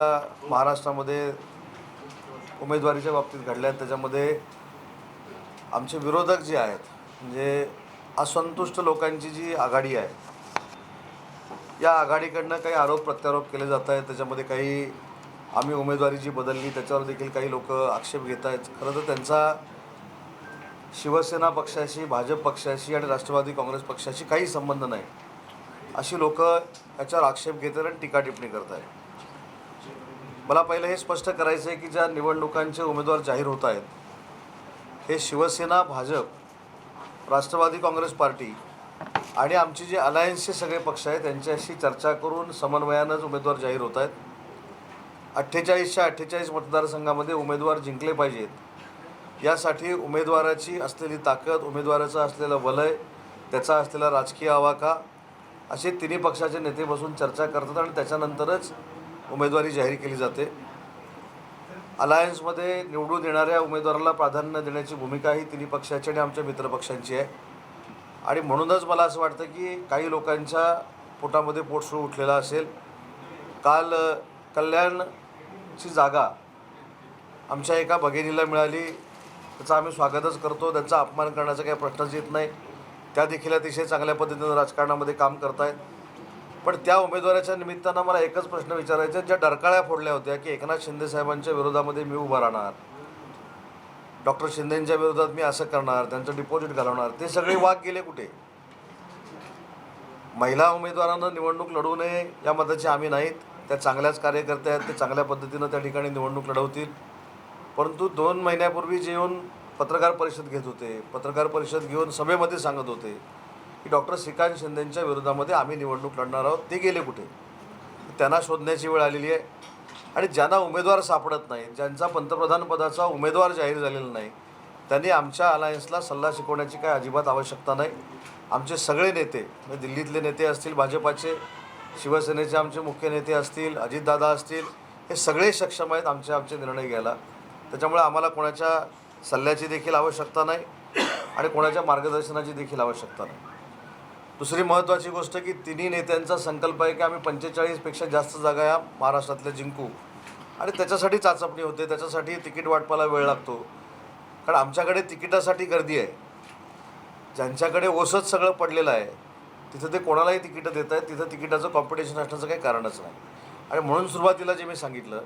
महाराष्ट्रामध्ये उमेदवारीच्या बाबतीत घडल्या आहेत. त्याच्यामध्ये आमचे विरोधक जे आहेत म्हणजे असंतुष्ट लोकांची जी आघाडी आहे या आघाडीकडनं काही आरोप प्रत्यारोप केले जात आहेत. त्याच्यामध्ये काही आम्ही उमेदवारी जी बदलली त्याच्यावर देखील काही लोक आक्षेप घेत आहेत. खरं तर त्यांचा शिवसेना पक्षाशी भाजप पक्षाशी आणि राष्ट्रवादी काँग्रेस पक्षाशी काही संबंध नाही अशी लोक याच्यावर आक्षेप घेत आहेत आणि टीका टिप्पणी करत आहेत. मला पहिलं हे स्पष्ट करायचं आहे की ज्या निवडणुकांचे उमेदवार जाहीर होत आहेत हे शिवसेना भाजप राष्ट्रवादी काँग्रेस पार्टी आणि आमची जे अलायन्सचे सगळे पक्ष आहेत त्यांच्याशी चर्चा करून समन्वयानंच उमेदवार जाहीर होत आहेत. अठ्ठेचाळीसच्या अठ्ठेचाळीस मतदारसंघामध्ये उमेदवार जिंकले पाहिजेत. यासाठी उमेदवाराची असलेली ताकद उमेदवाराचं असलेलं वलय त्याचा असलेला राजकीय आवाका असे तिन्ही पक्षाचे नेते बसून चर्चा करतात आणि त्याच्यानंतरच उमेदवारी जाहीर केली जाते. अलायन्समध्ये निवडून येणाऱ्या उमेदवाराला प्राधान्य देण्याची भूमिका ही तिन्ही पक्षाची आणि आमच्या मित्रपक्षांची आहे. आणि म्हणूनच मला असं वाटतं की काही लोकांच्या पोटामध्ये पोटसूळ उठलेला असेल. काल कल्याणची जागा आमच्या एका भगिनीला मिळाली. त्याचं आम्ही स्वागतच करतो. त्यांचा अपमान करण्याचा काही प्रश्नच येत नाही. त्या देखील अतिशय चांगल्या पद्धतीनं राजकारणामध्ये काम करतायत. पण त्या उमेदवाराच्या निमित्तानं मला एकच प्रश्न विचारायचा ज्या डरकाळ्या फोडल्या होत्या की एकनाथ शिंदे साहेबांच्या विरोधामध्ये मी उभा राहणार डॉक्टर शिंदेंच्या विरोधात मी असं करणार त्यांचं डिपॉझिट घालवणार ते सगळे वाघ गेले कुठे? महिला उमेदवारांना निवडणूक लढवू नये या मताचे आम्ही नाहीत त्या चांगल्याच कार्यकर्त्या आहेत ते चांगल्या पद्धतीनं त्या ठिकाणी निवडणूक लढवतील. परंतु दोन महिन्यापूर्वी जे येऊन पत्रकार परिषद घेत होते पत्रकार परिषद घेऊन सभेमध्ये सांगत होते की डॉक्टर श्रीकांत शिंदेंच्या विरोधामध्ये आम्ही निवडणूक लढणार आहोत. ते गेले कुठे? त्यांना शोधण्याची वेळ आलेली आहे. आणि ज्यांना उमेदवार सापडत नाही ज्यांचा पंतप्रधानपदाचा उमेदवार जाहीर झालेला नाही त्यांनी आमच्या अलायन्सला सल्ला शिकवण्याची काय अजिबात आवश्यकता नाही. आमचे सगळे नेते म्हणजे दिल्लीतले नेते असतील भाजपाचे शिवसेनेचे आमचे मुख्य नेते असतील अजितदादा असतील हे सगळे सक्षम आहेत आमचे आमचे निर्णय घ्यायला. त्याच्यामुळे आम्हाला कोणाच्या सल्ल्याची देखील आवश्यकता नाही आणि कोणाच्या मार्गदर्शनाची देखील आवश्यकता नाही. दुसरी महत्त्वाची गोष्ट की तिन्ही नेत्यांचा संकल्प आहे की आम्ही पंचेचाळीसपेक्षा जास्त जागा या महाराष्ट्रातल्या जिंकू. आणि त्याच्यासाठी चाचपणी होते त्याच्यासाठी तिकीट वाटपाला वेळ लागतो. कारण आमच्याकडे तिकिटासाठी गर्दी आहे. ज्यांच्याकडे ओसत सगळं पडलेलं आहे तिथं ते कोणालाही तिकीटं देत आहेत तिथं तिकिटाचं कॉम्पिटिशन असण्याचं काही कारणच नाही. आणि म्हणून सुरुवातीला जे मी सांगितलं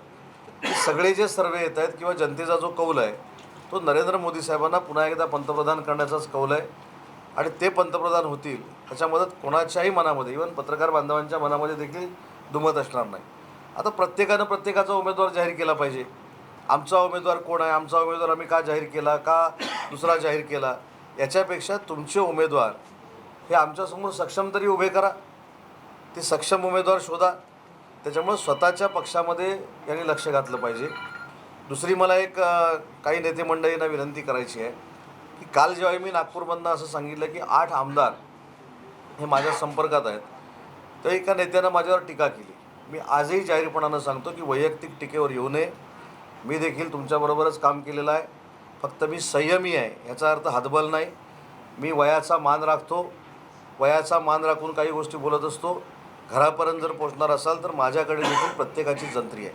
की सगळे जे सर्वे येत आहेत किंवा जनतेचा जो कौल आहे तो नरेंद्र मोदी साहेबांना पुन्हा एकदा पंतप्रधान करण्याचाच कौल आहे. आणि ते पंतप्रधान होतील त्याच्यामध्ये कोणाच्याही मनामध्ये इवन पत्रकार बांधवांच्या मनामध्ये देखील दुमत असणार नाही. आता प्रत्येकानं प्रत्येकाचा उमेदवार जाहीर केला पाहिजे. आमचा उमेदवार कोण आहे? आमचा उमेदवार आम्ही का जाहीर केला? का दुसरा जाहीर केला? याच्यापेक्षा तुमचे उमेदवार हे आमच्यासमोर सक्षम तरी उभे करा. ते सक्षम उमेदवार शोधा. त्याच्यामुळे स्वतःच्या पक्षामध्ये यांनी लक्ष घातलं पाहिजे. दुसरी मला एक काही नेते मंडळींना विनंती करायची आहे. काल जेव्हा मी नागपूरमधनं असं सांगितलं की आठ आमदार हे माझ्या संपर्कात आहेत तर एका नेत्यानं माझ्यावर टीका केली. मी आजही जाहीरपणानं सांगतो की वैयक्तिक टीकेवर येऊ नये. मी देखील तुमच्याबरोबरच काम केलेलं आहे. फक्त मी संयमी आहे याचा अर्थ हातबल नाही. मी वयाचा मान राखतो. वयाचा मान राखून काही गोष्टी बोलत असतो. घरापर्यंत जर पोचणार असाल तर माझ्याकडे देखील प्रत्येकाची जंत्री आहे.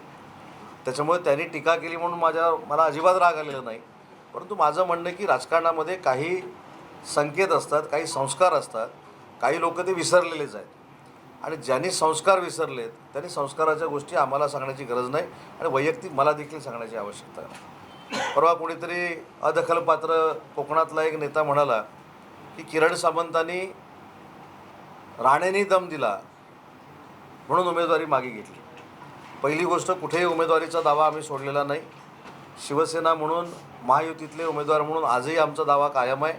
त्याच्यामुळे त्यांनी टीका केली म्हणून माझ्या मला अजिबात राग आलेला नाही. परंतु माझं म्हणणं की राजकारणामध्ये काही संकेत असतात काही संस्कार असतात काही लोक ते विसरलेलेच आहेत. आणि ज्यांनी संस्कार विसरलेत त्यांनी संस्काराच्या गोष्टी आम्हाला सांगण्याची गरज नाही आणि वैयक्तिक मला देखील सांगण्याची आवश्यकता नाही. परवा कोणीतरी अदखलपात्र कोकणातला एक नेता म्हणाला की किरण सामंतांनी राणेंनी दम दिला म्हणून उमेदवारी मागे घेतली. पहिली गोष्ट कुठेही उमेदवारीचा दावा आम्ही सोडलेला नाही. शिवसेना म्हणून महायुतीतले उमेदवार म्हणून आजही आमचा दावा कायम आहे.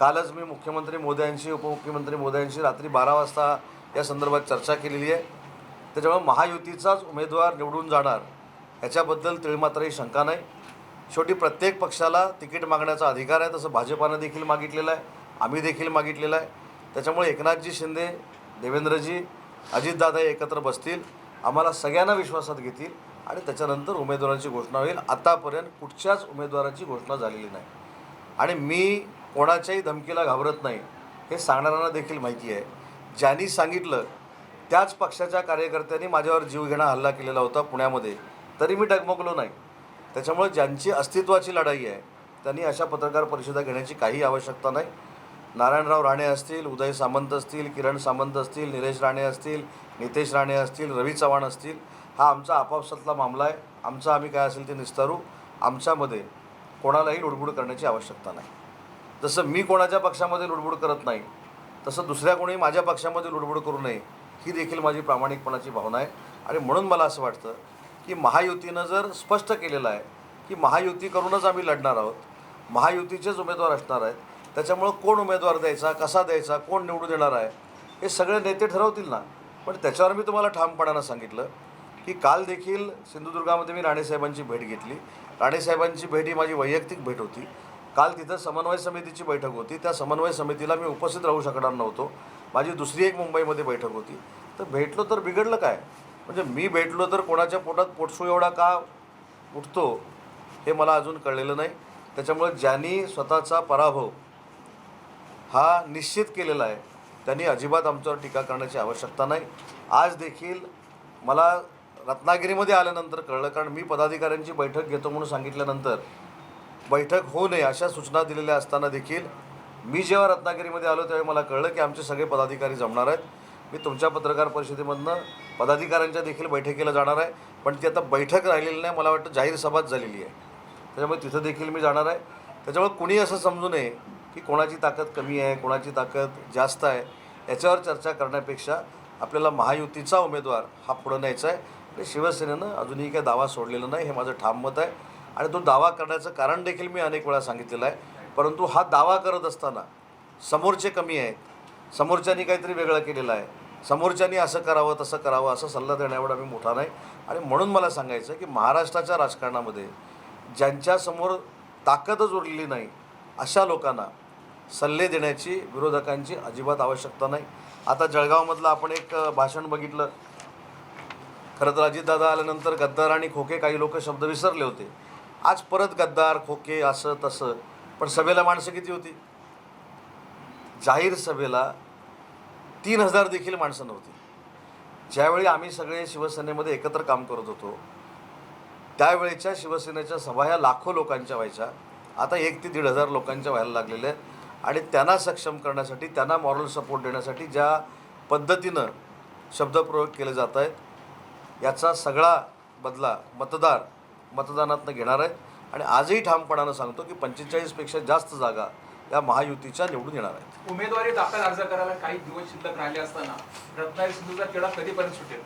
कालच मी मुख्यमंत्री मोदयांशी उपमुख्यमंत्री मोदयांशी रात्री बारा वाजता या संदर्भात चर्चा केलेली आहे. त्याच्यामुळे महायुतीचाच उमेदवार निवडून जाणार ह्याच्याबद्दल तिळमात्रही शंका नाही. शेवटी प्रत्येक पक्षाला तिकीट मागण्याचा अधिकार आहे तसं भाजपानं देखील मागितलेलं आहे आम्ही देखील मागितलेलं आहे. त्याच्यामुळे एकनाथजी शिंदे देवेंद्रजी अजितदादा एकत्र बसतील आम्हाला सगळ्यांना विश्वासात घेतील. आणि त्याच्यानंतर उमेदवारांची घोषणा होईल. आतापर्यंत कुठच्याच उमेदवाराची घोषणा झालेली नाही. आणि मी कोणाच्याही धमकीला घाबरत नाही हे सांगणाऱ्यांना देखील माहिती आहे. ज्यांनी सांगितलं त्याच पक्षाच्या कार्यकर्त्यांनी माझ्यावर जीवघेणा हल्ला केलेला होता पुण्यामध्ये. तरी मी डगमगलो नाही. त्याच्यामुळे ज्यांची अस्तित्वाची लढाई आहे त्यांनी अशा पत्रकार परिषदा घेण्याची काही आवश्यकता नाही. नारायणराव राणे असतील उदय सामंत असतील किरण सामंत असतील निलेश राणे असतील नितेश राणे असतील रवी चव्हाण असतील हा आमचा आपापसातला मामला आहे. आमचा आम्ही काय असेल ते निस्तारू. आमच्यामध्ये कोणालाही लुडबुड करण्याची आवश्यकता नाही. जसं मी कोणाच्या पक्षामध्ये लुडबुड करत नाही तसं दुसऱ्या कोणी माझ्या पक्षामध्ये लुडबुड करू नये ही देखील माझी प्रामाणिकपणाची भावना आहे. आणि म्हणून मला असं वाटतं की महायुतीनं जर स्पष्ट केलेलं आहे की महायुती करूनच आम्ही लढणार आहोत महायुतीचेच उमेदवार असणार आहेत त्याच्यामुळं कोण उमेदवार द्यायचा कसा द्यायचा कोण निवडून देणार आहे हे सगळे नेते ठरवतील ना. पण त्याच्यावर मी तुम्हाला ठामपणानं सांगितलं की काल देखील सिंधुदुर्गामध्ये मी राणेसाहेबांची भेट घेतली. राणेसाहेबांची भेट ही माझी वैयक्तिक भेट होती. काल तिथं समन्वय समितीची बैठक होती. त्या समन्वय समितीला मी उपस्थित राहू शकणार नव्हतो. माझी दुसरी एक मुंबईमध्ये बैठक होती. तर भेटलो तर बिघडलं काय? म्हणजे मी भेटलो तर कोणाच्या पोटात पोटसू एवढा का उठतो हे मला अजून कळलेलं नाही. त्याच्यामुळे ज्यांनी स्वतःचा पराभव हा निश्चित केलेला आहे त्यांनी अजिबात आमच्यावर टीका करण्याची आवश्यकता नाही. आज देखील मला रत्नागिरीमध्ये आल्यानंतर कळलं कारण मी पदाधिकाऱ्यांची बैठक घेतो म्हणून सांगितल्यानंतर बैठक होऊ नये अशा सूचना दिलेल्या असताना देखील मी जेव्हा रत्नागिरीमध्ये आलो त्यावेळी मला कळलं की आमचे सगळे पदाधिकारी जमणार आहेत. मी तुमच्या पत्रकार परिषदेमधनं पदाधिकाऱ्यांच्या देखील बैठकीला जाणार आहे. पण ती आता बैठक राहिलेली नाही मला वाटतं जाहीर सभाच झालेली आहे. त्याच्यामुळे तिथं देखील मी जाणार आहे. त्याच्यामुळे कुणी असं समजू नये की कोणाची ताकद कमी आहे कोणाची ताकद जास्त आहे याच्यावर चर्चा करण्यापेक्षा आपल्याला महायुतीचा उमेदवार हा पुढं न्यायचा आहे. आणि शिवसेनेनं अजूनही काही दावा सोडलेला नाही हे माझं ठाम मत आहे. आणि तो दावा करण्याचं कारण देखील मी अनेक वेळा सांगितलेलं आहे. परंतु हा दावा करत असताना समोरचे कमी आहेत. समोरच्यांनी काहीतरी वेगळं केलेलं आहे. समोरच्यांनी असं करावं तसं करावं असा सल्ला देण्याएवढा मी मोठा नाही. आणि म्हणून मला सांगायचं आहे की महाराष्ट्राच्या राजकारणामध्ये ज्यांच्यासमोर ताकदच उरलेली नाही अशा लोकांना सल्ले देण्याची विरोधकांची अजिबात आवश्यकता नाही. आता जळगावमधलं आपण एक भाषण बघितलं. खरं तर अजितदादा आल्यानंतर गद्दार आणि खोके काही लोक शब्द विसरले होते. आज परत गद्दार खोके असं तसं. पण सभेला माणसं किती होती? जाहीर सभेला तीन हजार देखील माणसं नव्हती. ज्यावेळी आम्ही सगळे शिवसेनेमध्ये एकत्र काम करत होतो त्यावेळेच्या शिवसेनेच्या सभा ह्या लाखो लोकांच्या व्हायच्या. आता एक ते दीड हजार लोकांच्या व्हायला लागलेल्या आहेत. आणि त्यांना सक्षम करण्यासाठी त्यांना मॉरल सपोर्ट देण्यासाठी ज्या पद्धतीनं शब्दप्रयोग केले जात आहेत याचा सगळा बदला मतदार मतदानातनं घेणार आहेत. आणि आजही ठामपणानं सांगतो की पंचेचाळीसपेक्षा जास्त जागा या महायुतीच्या निवडून येणार आहेत. उमेदवारी दाखल अर्ज करायला काही दिवस शिल्लक राहिले असताना रत्नागिरी सिंधूचा खेळा कधीपर्यंत सुटेल?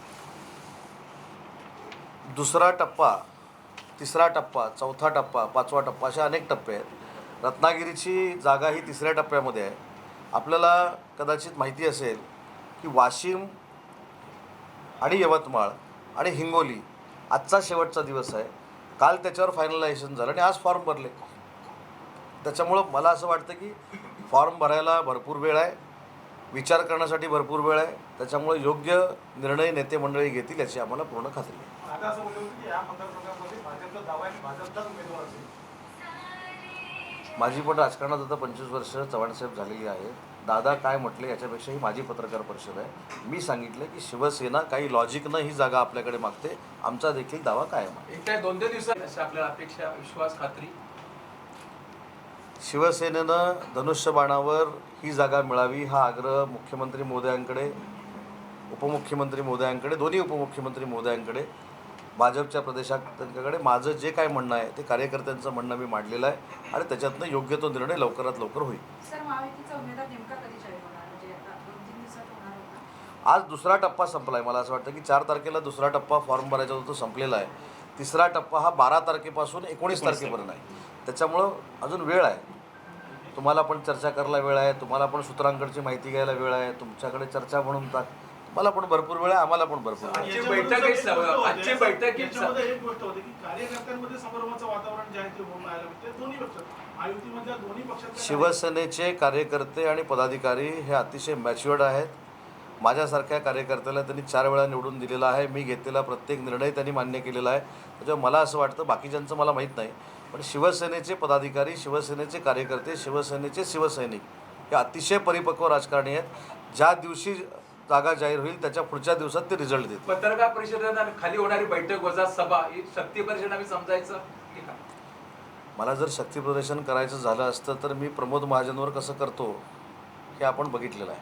दुसरा टप्पा तिसरा टप्पा चौथा टप्पा पाचवा टप्पा अशा अनेक टप्पे आहेत. रत्नागिरीची जागा ही तिसऱ्या टप्प्यामध्ये आहे. आपल्याला कदाचित माहिती असेल की वाशिम आणि यवतमाळ आणि हिंगोली. आजचा शेवटचा दिवस आहे. काल त्याच्यावर फायनलायझेशन झालं आणि आज फॉर्म भरले. त्याच्यामुळं मला असं वाटतं की फॉर्म भरायला भरपूर वेळ आहे. विचार करण्यासाठी भरपूर वेळ आहे. त्याच्यामुळे योग्य निर्णय नेते मंडळी घेतील याची आम्हाला पूर्ण खात्री आहे. माझी पण राजकारणात आता पंचवीस वर्ष चव्हाणसाहेब झालेली आहे दादा काय म्हटले याच्यापेक्षा ही माझी पत्रकार परिषद आहे. मी सांगितलं की शिवसेना काही लॉजिकनं ही जागा आपल्याकडे मागते. आमचा देखील दावा कायम आहे. येत्या दोन तीन दिवसात आपल्याला अपेक्षा विश्वास खात्री? शिवसेनेनं धनुष्यबाणावर ही जागा मिळावी हा आग्रह मुख्यमंत्री मोदयांकडे उपमुख्यमंत्री मोदयांकडे दोन्ही उपमुख्यमंत्री मोदयांकडे. भाजपच्या प्रदेशाध्यक्षांकडे माझं जे काय म्हणणं आहे ते कार्यकर्त्यांचं म्हणणं मी मांडलेलं आहे आणि त्याच्यातनं योग्य तो निर्णय लवकरात लवकर होईल. म्हणजे आज दुसरा टप्पा संपला आहे मला असं वाटतं की चार तारखेला दुसरा टप्पा फॉर्म भरायचा होता तो संपलेला आहे. तिसरा टप्पा हा बारा तारखेपासून एकोणीस तारखेपर्यंत आहे. त्याच्यामुळं अजून वेळ आहे. तुम्हाला पण चर्चा करायला वेळ आहे. तुम्हाला पण सूत्रांकडची माहिती घ्यायला वेळ आहे. तुमच्याकडे चर्चा म्हणून ता तुम्हाला पण भरपूर वेळ आहे आम्हाला पण भरपूर वेळ आहे. आजची बैठक सर एक एक गोष्ट होते, आजची बैठक एक याच्यामध्ये एक गोष्ट होती की कार्यकर्त्यांमध्ये संभ्रमाचं वातावरण जे आहे ते होऊन राहिलं. ते दोन्ही शिवसेनेचे कार्यकर्ते आणि पदाधिकारी हे अतिशय मॅच्युअर्ड आहेत. माझ्यासारख्या कार्यकर्त्याला त्यांनी चार वेळा निवडून दिलेला आहे. मी घेतलेला प्रत्येक निर्णय त्यांनी मान्य केलेला आहे. त्याच्यामुळे मला असं वाटतं बाकीच्यांचं मला माहीत नाही. पण शिवसेनेचे पदाधिकारी शिवसेनेचे कार्यकर्ते शिवसेनेचे शिवसैनिक हे अतिशय परिपक्व राजकारणी आहेत. ज्या दिवशी जागा जाहीर होईल त्याच्या पुढच्या दिवसात ते रिझल्ट देतील. पत्रकार परिषदेत खाली होणारी बैठक वजा सभा ही शक्ती परिषद आम्ही समजायचं? मला जर शक्ती प्रदर्शन करायचं झालं असतं तर मी प्रमोद महाजनवर कसं करतो हे आपण बघितलेलं आहे.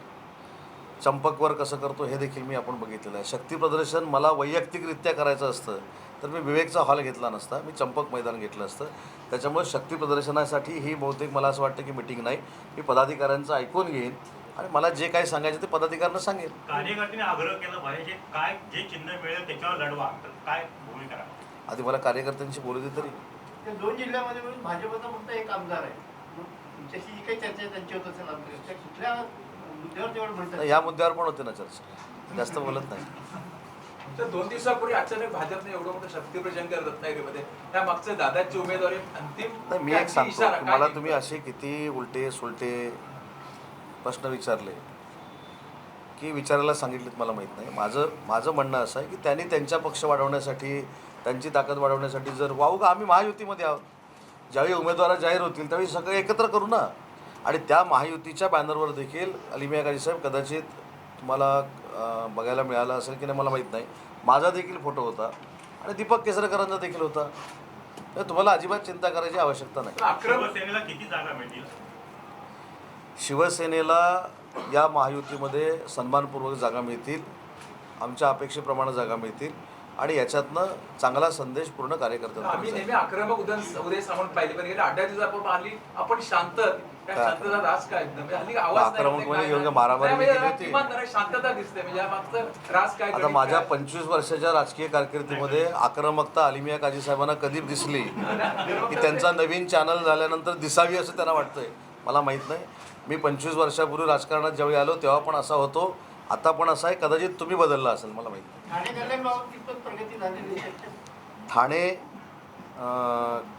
चंपकवर कसं करतो हे देखील मी आपण बघितलेलं आहे. शक्ती प्रदर्शन मला वैयक्तिकरित्या करायचं असतं तर मी विवेकचा हॉल घेतला नसता मी चंपक मैदान घेतलं असतं. त्याच्यामुळे शक्ती प्रदर्शनासाठी ही बहुतेक मला असं वाटतं की मिटिंग नाही. मी पदाधिकाऱ्यांचं ऐकून घेईन. आणि मला जे काही सांगायचं ते पदाधिकाऱ्यांना सांगेन कार्यकर्त्यांनी आग्रह केला पाहिजे काय जे चिन्ह मिळेल त्याच्यावर लढवा. तर काय भूमिका? आधी मला कार्यकर्त्यांशी बोलू दे तरी. त्या दोन जिल्ह्यामध्ये मिळून भाजपचा फक्त एक आमदार आहे. तुमच्याशी जी काही चर्चा आहे त्यांची होत असेल कुठल्या मुद्द्यावर तेवढं म्हणतात? या मुद्द्यावर पण होते ना चर्चा. जास्त बोलत नाही. तर दोन दिवसापूर्वी अचानक भाजपने एवढं मोठं शक्ती केलं रत्नागिरीमध्ये. त्या मागचे दादाची उमेदवारी अंतिम नाही मी एक सांगतो. मला? तुम्ही असे किती उलटे सुलटे प्रश्न विचारले. की विचारायला सांगितलेत मला माहीत नाही. माझं माझं म्हणणं असं आहे की त्यांनी त्यांच्या पक्ष वाढवण्यासाठी त्यांची ताकद वाढवण्यासाठी जर वाहू का आम्ही महायुतीमध्ये आहोत. ज्यावेळी उमेदवार जाहीर होतील त्यावेळी सगळे एकत्र करू ना. आणि त्या महायुतीच्या बॅनरवर देखील अलिमिया काजी साहेब कदाचित तुम्हाला बघायला मिळालं असेल की नाही मला माहीत नाही. माझा देखील फोटो होता. आणि दीपक केसरकरांचा देखील होता. तर तुम्हाला अजिबात चिंता करायची आवश्यकता नाही. शिवसेनेला या महायुतीमध्ये सन्मानपूर्वक जागा मिळतील आमच्या अपेक्षेप्रमाणे जागा मिळतील आणि याच्यातनं चांगला संदेश पूर्ण आम्ही कार्यकर्त्यांना नेहमी आक्रमक उदय पाहिले पण दिवसापूर्वी आपण शांत त्या काय? शांतता राज काय म्हणजे हल्ली आवाज नाही, आक्रमक म्हणजे म्हणजे. मारामारी केली होती. शांतता दिसते म्हणजे मागचं काय आता माझ्या? पंचवीस वर्षाच्या राजकीय कारकिर्दीमध्ये आक्रमकता अलिमिया काजी साहेबांना कधी दिसली की त्यांचा नवीन चॅनल झाल्यानंतर दिसावी असं त्यांना वाटतंय मला माहीत नाही मी पंचवीस वर्षापूर्वी राजकारणात ज्यावेळी आलो तेव्हा पण असा होतो. आता पण असा आहे. कदाचित तुम्ही बदलला असेल मला माहीत नाही. ठाणे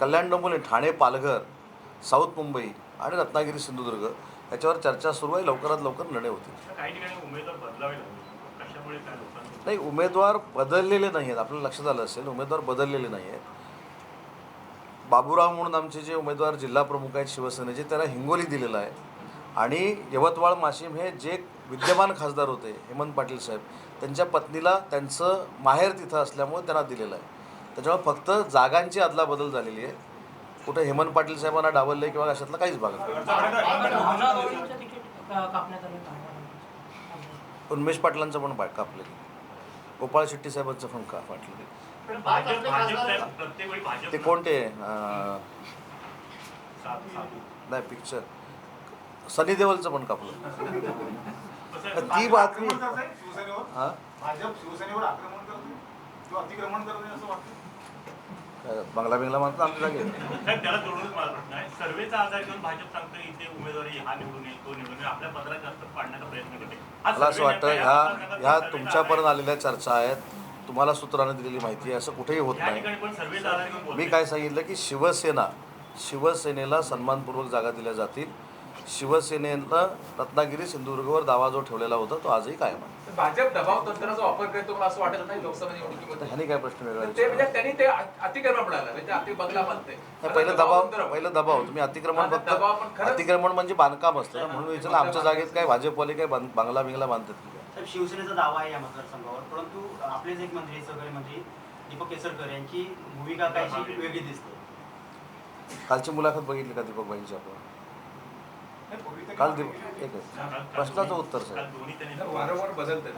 कल्याण डोंबिवली ठाणे पालघर साऊथ मुंबई आणि रत्नागिरी सिंधुदुर्ग याच्यावर चर्चा सुरू आहे. लवकरात लवकर निर्णय होतील. काही ठिकाणी उमेदवार बदलावे लागले. कशामुळे काय लोकांना नाही उमेदवार बदललेले नाही आहेत. आपल्याला लक्षात आलं असेल उमेदवार बदललेले नाही आहेत. बाबूराव म्हणून आमचे जे उमेदवार जिल्हा प्रमुख आहेत शिवसेनेचे त्यांना हिंगोली दिलेलं आहे. आणि यवतमाळ माशिम हे जे विद्यमान खासदार होते हेमंत पाटील साहेब त्यांच्या पत्नीला त्यांचं माहेर तिथं असल्यामुळे त्यांना दिलेलं आहे. त्याच्यामुळे फक्त जागांची अदलाबदल झालेली आहे. कुठं हेमंत पाटील साहेबांना डावलले किंवा अशातला काहीच भाग नाही. उन्मेष पाटलांचं पण पाठ कापले गोपाळ शेट्टी साहेबांचं पण का भाजप ते कोणते? नाही पिक्चर सनी देवलचं पण कापलं. ती बातमी हां? बांगला बिंगला म्हणतात आमच्या मला असं वाटतं ह्या ह्या तुमच्यापर्यंत आलेल्या चर्चा आहेत. तुम्हाला सूत्राने दिलेली माहिती आहे. असं कुठेही होत नाही. मी. काय सांगितलं की शिवसेना शिवसेनेला सन्मानपूर्वक जागा दिल्या जातील. शिवसेनेनं रत्नागिरी सिंधुदुर्गवर दावा जो ठेवलेला होता तो आजही कायम आहे. भाजप दबाव तंत्राचा वापर करतो मला असं वाटत नाही लोकसभा निवडणुकीमध्ये. ह्याने काय प्रश्न वेगळा ते म्हणजे? त्यांनी ते अतिक्रमण म्हणाला म्हणजे अति बंगला बांधते नाही, पहिलं दबाव पहिलं दबाव तुम्ही अतिक्रमण फक्त दबाव पण खरंच- अतिक्रमण म्हणजे बांधकाम असतं ना. म्हणून विचारलं आमच्या जागेत काय भाजपवाले काय बांगला बिंगला बांधतात की काय? शिवसेनेचा दावा आहे या मतदारसंघावर. परंतु आपलेच एक मंत्री सहकारी मंत्री दीपक केसरकर यांची भूमिका काहीशी वेगळी दिसते. कालची मुलाखत बघितली का दीपकबाईंची आपण? काल केलं? एक प्रश्नाचं उत्तर त्यांनी वारंवार बदलते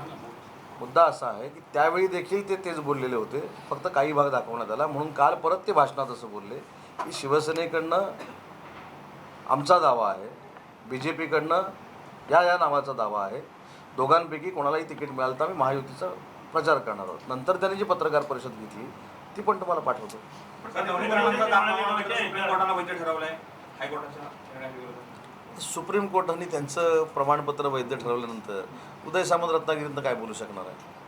मुद्दा असा आहे की त्यावेळी देखील ते तेच बोललेले होते. फक्त काही भाग दाखवण्यात आला. म्हणून काल परत ते भाषणात असं बोलले की शिवसेनेकडनं आमचा दावा आहे बी जे पीकडनं या या नावाचा दावा आहे. दोघांपैकी कोणालाही तिकीट मिळालं तर आम्ही महायुतीचा प्रचार करणार आहोत. नंतर त्यांनी जी पत्रकार परिषद घेतली ती पण तुम्हाला पाठवतो. सुप्रीम कोर्टानं त्यांचं प्रमाणपत्र वैध ठरवल्यानंतर उदय सामंत रत्नागिरीतनं काय बोलू शकणार आहे?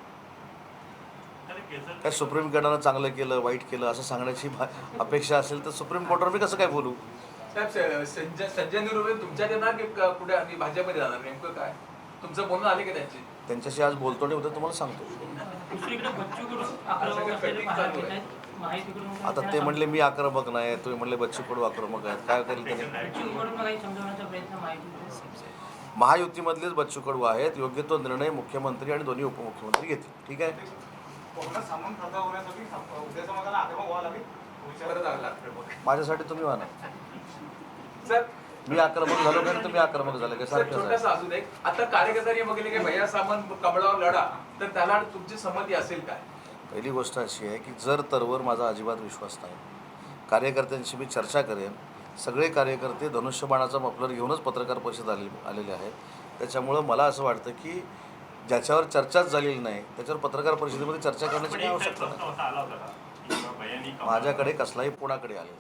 काय सुप्रीम कोर्टानं चांगलं केलं वाईट केलं असं सांगण्याची भा- अपेक्षा असेल तर सुप्रीम कोर्टावर मी कसं काय बोलू? साहेब संजय संजय निरुपे तुमच्यात येणार की कुठे आम्ही भाजपमध्ये जाणार? नेमकं काय? तुमचं बोलणं आले की त्यांची? त्यांच्याशी आज बोलतो आणि उद्या तुम्हाला सांगतो. दुसरीकडे बच्चू कडू आक्रमक असलेले पाहायला मिळत आहेत. माहितीकडून आता ते म्हणले मी आक्रमक नाही तुम्ही म्हणले बच्चू कडू आक्रमक आहेत. काय करेल त्याने महायुतीमधलेच बच्चू कडू आहेत. योग्य तो निर्णय मुख्यमंत्री आणि दोन्ही उपमुख्यमंत्री घेतील. ठीक आहे. माझ्यासाठी तुम्ही सर मी आक्रमक झालो का तुम्ही आक्रमक झाले का सर सारखंच आहे. छोटासा अजून एक. आता कार्यकर्त्यांनी बघितले की भैया सामंत कमळावर लढा. तर त्याला तुमची संमती असेल काय? पहिली गोष्ट अशी आहे की जर तरवर माझा अजिबात विश्वास नाही कार्यकर्त्यांशी मी चर्चा करेन सगळे कार्यकर्ते धनुष्यबाणाचा मफलर घेऊनच पत्रकार परिषद आले आलेले आहेत त्याच्यामुळं मला असं वाटतं की ज्याच्यावर चर्चाच झालेली नाही त्याच्यावर पत्रकार परिषदेमध्ये चर्चा करण्याची काही आवश्यकता नाही. माझ्याकडे कसलाही कोणाकडे आले